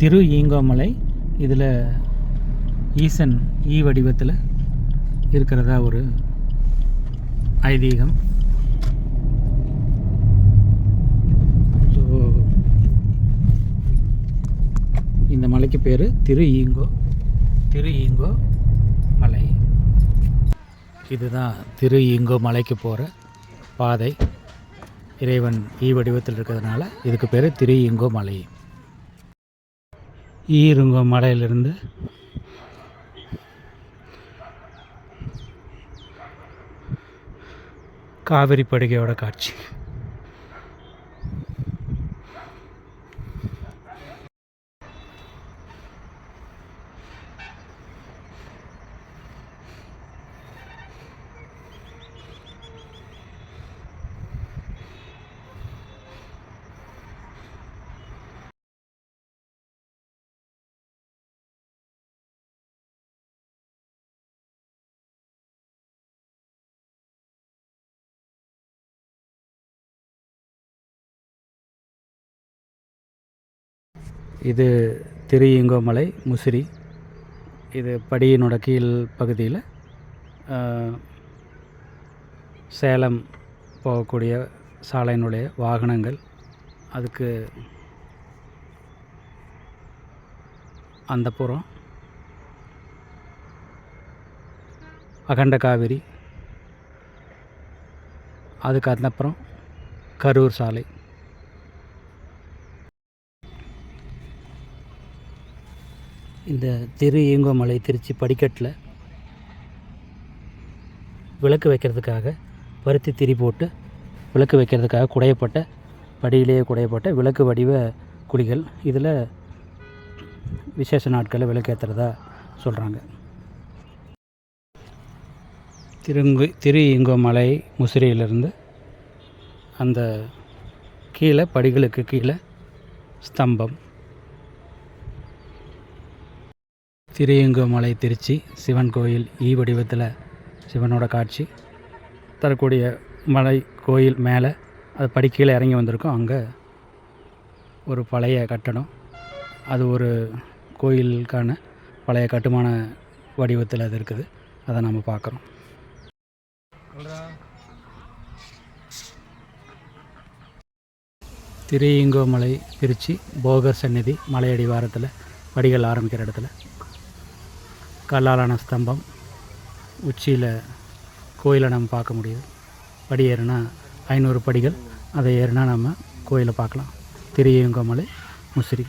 திரு ஈங்கோமலை. இதில் ஈசன் ஈ வடிவத்தில் இருக்கிறதா ஒரு ஐதீகம். ஸோ இந்த மலைக்கு பேர் திரு ஈங்கோ திரு ஈங்கோ மலை இதுதான் திரு ஈங்கோ மலைக்கு போகிற பாதை. இறைவன் ஈ வடிவத்தில் இருக்கிறதுனால இதுக்கு பேர் திரு ஈங்கோ மலை ஈருங்கோ மலையிலிருந்து காவிரி படுகையோட காட்சி. இது திரு முசிறி. இது படியினோட கீழ் பகுதியில் சேலம் போகக்கூடிய சாலையினுடைய வாகனங்கள். அதுக்கு அந்த புறம் அகண்ட காவிரி. அதுக்கு அந்தப்புறம் கரூர் சாலை. இந்த திரு ஈங்கோமலை திருச்சி படிக்கட்டில் விளக்கு வைக்கிறதுக்காக பருத்தி திரி போட்டு விளக்கு வைக்கிறதுக்காக குடையப்பட்ட படியிலேயே குடையப்பட்ட விளக்கு வடிவ குழிகள். இதில் விசேஷ நாட்களில் விளக்கு ஏற்றுறதா சொல்கிறாங்க திருங்கு திரு இங்கோமலை முசிறியிலிருந்து அந்த கீழே படிகளுக்கு கீழே ஸ்தம்பம். திரியங்கமலை திருச்சி சிவன் கோயில் ஈ வடிவத்தில் சிவனோட காட்சி. தரக்கூடிய மலை கோயில் மேலே அது படிக்கையில் இறங்கி வந்திருக்கோம். அங்கே ஒரு பழைய கட்டடம். அது ஒரு கோயிலுக்கான பழைய கட்டுமான வடிவத்தில் அது இருக்குது. அதை நம்ம பார்க்குறோம் திரியங்கோமலை திருச்சி போகர் சந்நிதி மலையடிவாரத்தில் படிகள் ஆரம்பிக்கிற இடத்துல. கல்லாலான ஸ்தம்பம். உச்சியில் கோயிலை நம்ம பார்க்க முடியுது. படி ஏறுனா ஐநூறு படிகள். அதை ஏறுனா நம்ம கோயிலை பார்க்கலாம். திரியங்கமலை முசிறி.